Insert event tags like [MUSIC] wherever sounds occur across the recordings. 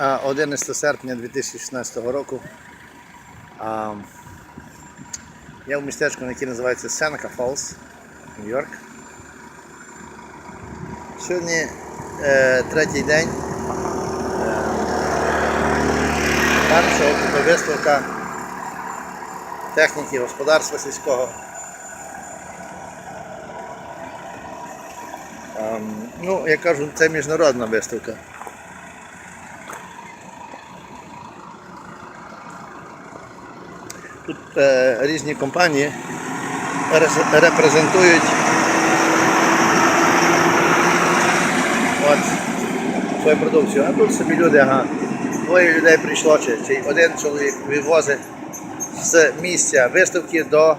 а, 11 серпня 2016 року. Я в містечку, яке називається Сенека Фолс, Нью-Йорк. Сьогодні е, третій день е, першого купи виставка техніки господарства сільського. Ем, ну, я кажу, це міжнародна виставка. Тут е, різні компанії репрезентують от, свою продукцію. А тут собі люди, ага, двоє людей прийшло, чи, чи один чоловік вивозить з місця виставки до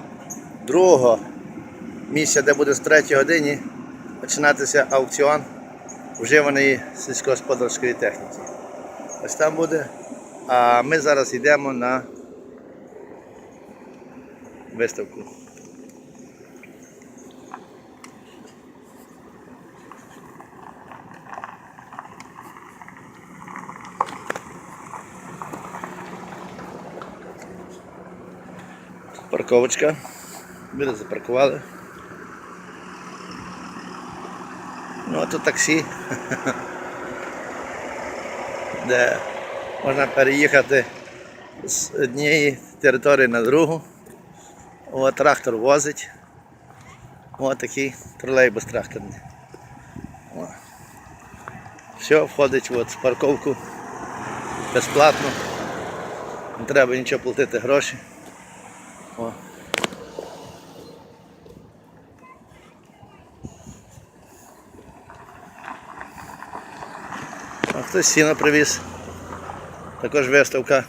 другого місця, де буде з 3 годині починатися аукціон вживаної сільськогосподарської техніки. Ось там буде. А ми зараз йдемо на виставку. Парковочка. Люди запаркували. Ну а тут таксі, [LAUGHS] де можна переїхати з однієї території на другу. От трактор возить. Ось такий тролейбус тракторний. О. Все входить от, в парковку безплатно. Не треба нічого платити гроші. О. А хтось сіно привіз. Також виставка.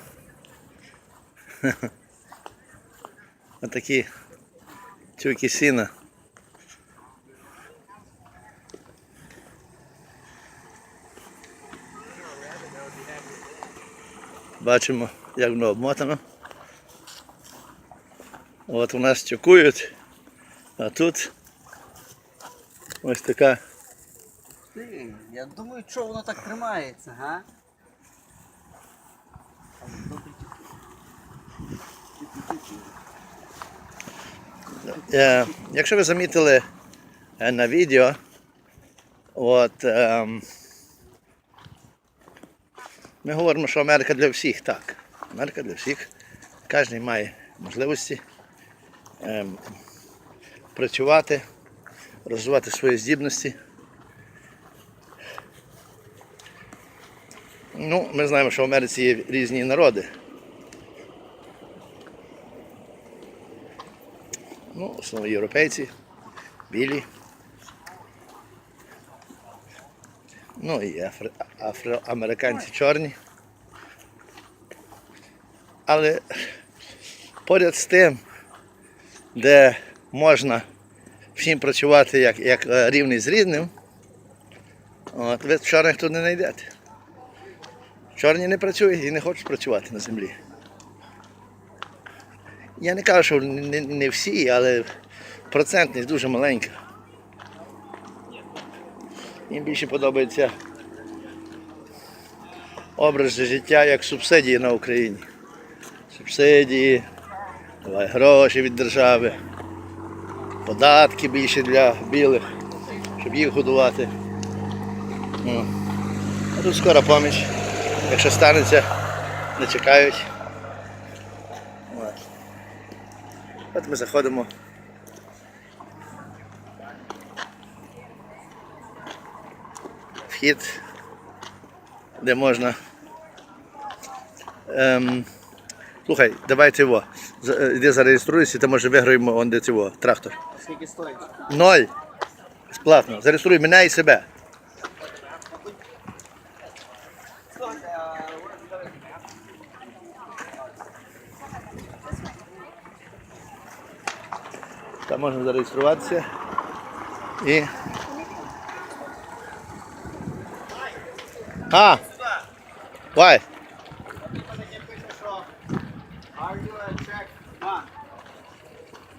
[LAUGHS] Отакі тюки сіна. Бачимо, як воно обмотано. От у нас тюкують, а тут ось така Ти, я думаю, що воно так тримається, га? Е, якщо ви замітили е, на відео, от, ем, ми говоримо, що Америка для всіх, так. Америка для всіх. Кожен має можливості ем, працювати, розвивати свої здібності. Ну, ми знаємо, що в Америці є різні народи. Ну, в основному європейці, білі. Ну і афри... афроамериканці чорні. Але поряд з тим, де можна всім працювати як, як е, рівний з рідним, от, ви чорних тут не знайдете. Чорні не працюють і не хочуть працювати на землі. Я не кажу, що не, не всі, але процентність дуже маленька. Їм більше подобається образ життя як субсидії на Україні. Субсидії, давай гроші від держави, податки більше для білих, щоб їх годувати. Ну. А тут скоро поміч. Якщо станеться, не чекають. От ми заходимо. Вхід, де можна. Ем, слухай, давай цього. За- е, Іди зареєструйся, ти може виграємо он де цього, трактор. Скільки стоїть? Ноль. Безплатно. Зареєструй мене і себе. Там можна зареєструватися і. А! Why?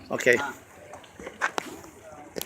Окей. you